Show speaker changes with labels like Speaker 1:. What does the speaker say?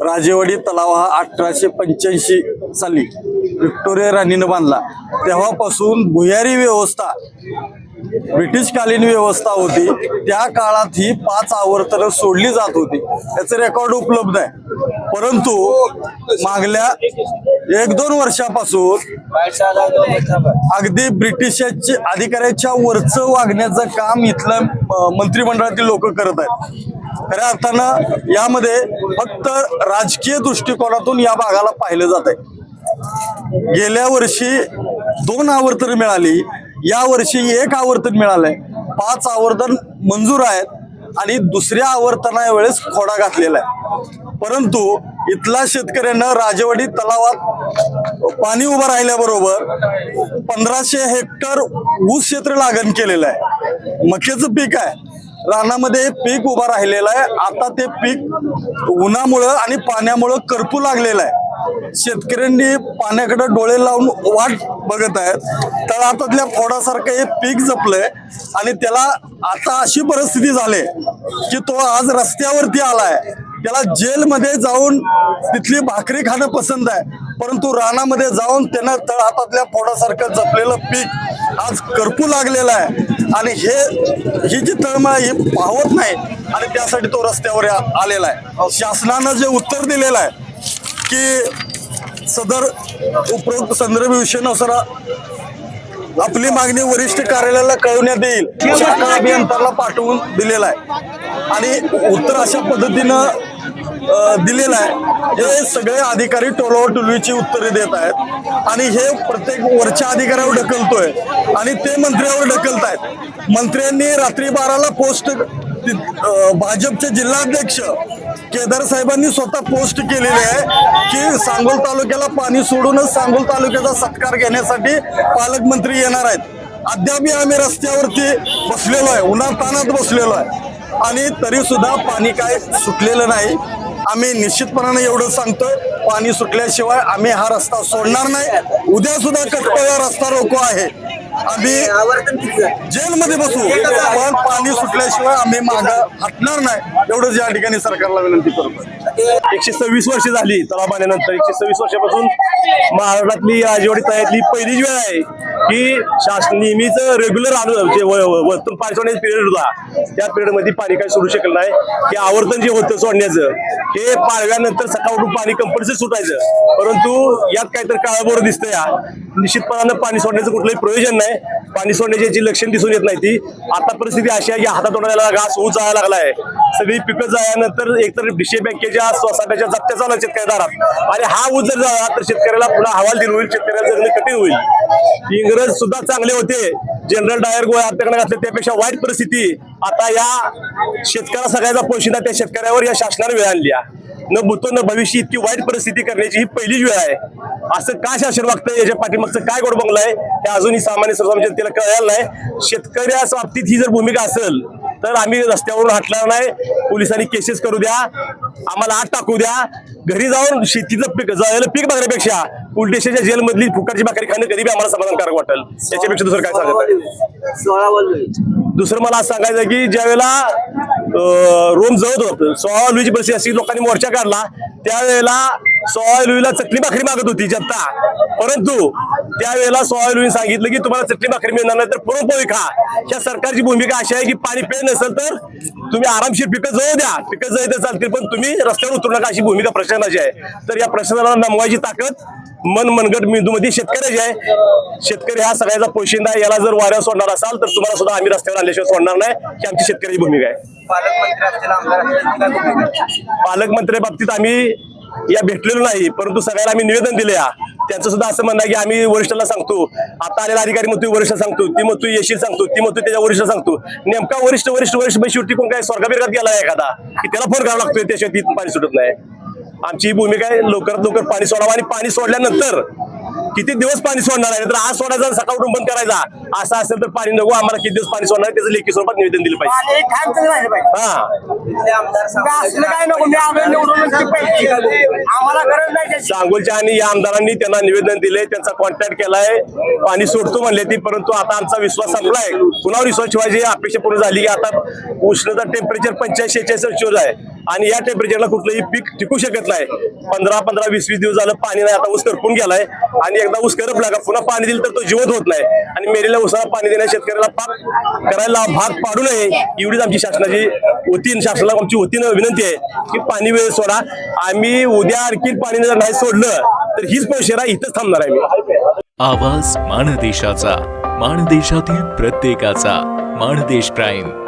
Speaker 1: राजेवाडी तलाव हा अठराशे पंच्याऐंशी साली व्हिक्टोरिया राणीनं बांधला. तेव्हापासून भुयारी व्यवस्था ब्रिटिशकालीन व्यवस्था होती. त्या काळात ही पाच आवर्तनं सोडली जात होती. याचं रेकॉर्ड उपलब्ध आहे. परंतु मागल्या एक दोन वर्षापासून अगदी ब्रिटिशांची अधिकाऱ्याच्या वरचं वागण्याचं काम इथलं मंत्रिमंडळातील लोक करत आहेत. खऱ्या अर्थानं यामध्ये फक्त राजकीय दृष्टिकोनातून या भागाला पाहिलं जात आहे. गेल्या वर्षी दोन आवर्तन मिळाली या वर्षी एक आवर्तन मिळालंय. पाच आवर्तन मंजूर आहेत आणि दुसऱ्या आवर्तना वेळेस खोडा घातलेला आहे. परंतु इथला शेतकऱ्यांना राजेवाडी तलावात पाणी उभं राहिल्याबरोबर पंधराशे हेक्टर ऊस क्षेत्र लागण केलेलं आहे. मक्याचं पीक आहे. रानामध्ये पीक उभा राहिलेलं आहे. आता ते पीक उन्हामुळं आणि पाण्यामुळं करपू लागलेलं आहे. शेतकऱ्यांनी पाण्याकडे डोळे लावून वाट बघत आहेत. तळातातल्या फोडासारखं हे पीक जपलंय आणि त्याला आता अशी परिस्थिती झाली की तो आज रस्त्यावरती आलाय. त्याला जेलमध्ये जाऊन तिथली भाकरी खाणं पसंत आहे. परंतु रानामध्ये जाऊन त्यानं तळ हातातल्या फोडासारखं जपलेलं पीक आज करपू लागलेलं आहे. आणि हे ही जी तळमळ ही पाहत नाही. आणि त्यासाठी तो रस्त्यावर आलेला आहे. शासनानं जे उत्तर दिलेलं आहे की सदर उपरोक्त संदर्भानुसार आपली मागणी वरिष्ठ कार्यालयाला कळवण्यात येईल. शाखा अभियंत्याला पाठवून दिलेला आहे. आणि उत्तर अशा पद्धतीनं दिलेलं आहे. हे सगळे अधिकारी टोलावर टोलवीची उत्तरे देत आहेत. आणि हे प्रत्येक वरच्या अधिकाऱ्यावर ढकलतोय. आणि ते मंत्र्यावर ढकलत आहेत मंत्र्यांनी रात्री बाराला पोस्ट ति- भाजपचे जिल्हाध्यक्ष केदार साहेबांनी स्वतः पोस्ट केलेली आहे की सांगोल तालुक्याला पाणी सोडूनच सांगोल तालुक्याचा सत्कार घेण्यासाठी पालकमंत्री येणार आहेत. अद्यापही आम्ही रस्त्यावरती बसलेलो आहे. उन्हातानात बसलेलो आहे. आणि तरी सुद्धा पाणी काय सुटलेलं नाही. आम्ही निश्चितपणाने एवढं सांगतोय पाणी सुटल्याशिवाय आम्ही हा रस्ता सोडणार नाही. उद्या सुद्धा कटकळला रस्ता रोको आहे. आम्ही जेलमध्ये बसू पण पाणी ऐकल्याशिवाय आम्ही मागं हटणार नाही. एवढंच या ठिकाणी सरकारला विनंती करतो
Speaker 2: एकशे सव्वीस वर्ष झाली तलाव आल्यानंतर. एकशे सव्वीस वर्षापासून महाराष्ट्रातली राजवाडी तळ्यातली पहिलीच वेळ आहे की शासन नेहमीच रेग्युलर जे व- वरतून पाणी सोडण्याचा पिरियड होता. त्या पिरियडमध्ये पाणी काही सोडू शकलं नाही. हे आवर्तन जे होतं सोडण्याचं हे पाळव्यानंतर सकाळ उठून पाणी कंपल्सरी सुटायचं. परंतु यात काहीतरी काळाबोर दिसतंय. या निश्चितपणानं पाणी सोडण्याचं कुठलंही प्रयोजन नाही. पाणी सोडण्याची जी लक्षण दिसून येत नाही ती आता परिस्थिती अशी आहे की हातात तोडायला घास होऊ जायला लागलाय. सगळी पिकं जायानंतर एकतर डिशे बँकेच्या सोसायट्याच्या जप्त्या चालू शेतकऱ्या दारात. आणि हा ऊस जर झाला तर शेतकऱ्याला पुन्हा हवाल दिली होईल शेतकऱ्याला जगणे कठीण होईल. इंग्रज सुद्धा चांगले होते. जनरल डायर गोळ्या आपल्याकडे घातले त्यापेक्षा वाईट परिस्थिती. आता या शेतकऱ्या सगळ्याचा पोशिंदा त्या शेतकऱ्यावर या शासनाने वेळ आणली न भूतो न भविष्य इतकी वाईट परिस्थिती करण्याची ही पहिलीच वेळ आहे. असं का शासन वागतंय? याच्या पाठीमागचं काय गोड बंगलं आहे? हे अजूनही सामान्य सर्वसामान्य जनतेला कळायला नाही. शेतकऱ्या बाबतीत ही जर भूमिका असेल तर आम्ही रस्त्यावरून हटणार नाही. पोलिसांनी केसेस करू द्या. आम्हाला आत टाकू द्या. घरी जाऊन शेतीचं पीक जायला पीक बघण्यापेक्षा पोलीस स्टेशनच्या जेलमधली फुकाची भाकरी खाणं कधी बी आम्हाला समाधानकारक वाटेल. याच्यापेक्षा दुसरं काय सांगत. दुसरं मला असं सांगायचं की ज्यावेळेला अं, रोम जवळ होतं सोळा लुईची परिस्थिती अशी लोकांनी मोर्चा काढला त्यावेळेला सोळा लुईला चटणी भाकरी मागत होती जनता. परंतु त्यावेळेला सोळा सांगितलं की तुम्हाला चटणी भाकरी मिळणार नाही तर पुरणपोळी खा. या सरकारची भूमिका अशी आहे की पाणी पेय नसेल तर तुम्ही आरामशीर पिकं जळू द्या. पिकं जवळ तर चालतील पण तुम्ही रस्त्यावर उतरू नका अशी भूमिका प्रशासनाची आहे. तर या प्रशासनाला नमवायची ताकद मन मनगट मेंदूमध्ये शेतकऱ्याची आहे. शेतकरी हा सगळ्याचा पोशिंदा आहे. याला जर वाऱ्यावर सोडणार असाल तर तुम्हाला सुद्धा आम्ही रस्त्यावर आल्याशिवाय सोडणार नाही. ही आमची शेतकऱ्याची भूमिका आहे.
Speaker 3: पालकमंत्री भूमिका आहे?
Speaker 2: पालकमंत्री बाबतीत आम्ही या भेटलेलो नाही परंतु सगळ्याला आम्ही निवेदन दिले या. त्यांचं सुद्धा असं म्हणणं की आम्ही वरिष्ठाला सांगतो. आता आलेला अधिकारी म्हणतो वरिष्ठ सांगतो. ती म्हणतो येशील सांगतो. ती म्हणतो त्याच्या वरिष्ठ सांगतो. नेमका वरिष्ठ वरिष्ठ वरिष्ठ बाई शेवटी कोण काय स्वर्गाबिर्गात गेला आहे एखादा? की त्याला फोन करावा लागतोय त्याशिवाय ती पाणी सुटत नाही. आमची ही भूमिका आहे लवकरात लवकर पाणी सोडावं आणि पाणी सोडल्यानंतर किती दिवस पाणी सोडणार आहे? तर आज सोडायचा सकाळ उठून बंद करायचा. असं असेल तर पाणी नको आम्हाला किती दिवस पाणी सोडणार त्याचं लेखी स्वरूपात निवेदन दिलं पाहिजे. हा. सांगोलच्या आणि या आमदारांनी त्यांना निवेदन दिले त्यांचा कॉन्टॅक्ट केलाय. पाणी सोडतो म्हणले ती परंतु आता आमचा विश्वास संपलाय. पुन्हा विश्वास ठेवायची अपेक्षा पूर्ण झाली की आता उष्णता टेम्परेचर पंच्याऐंशी सेल्सिअस आहे. आणि या टेम्परेचरला कुठलंही पीक टिकू शकत नाही. पंधरा पंधरा वीस वीस दिवस झालं पाणी नाही. आता ऊस करपून गेलाय. आणि एकदा ऊस करपला का पुन्हा पाणी दिलं तर तो जीवत होत नाही. आणि मेलेल्या उसाला पाणी देण्या शेतकऱ्याला पाक करायला भाग पाडू नये. एवढीच आमची शासनाची वतीन शासनाला आमची वतीनं विनंती आहे की पाणी वेळ सोडा. आम्ही उद्या आणखी पाणी जर नाही सोडलं तर हीच पोशेरा इथंच थांबणार आहे मी.
Speaker 4: आवाज माणदेशाचा माणदेशातील प्रत्येकाचा माणदेश प्राईम.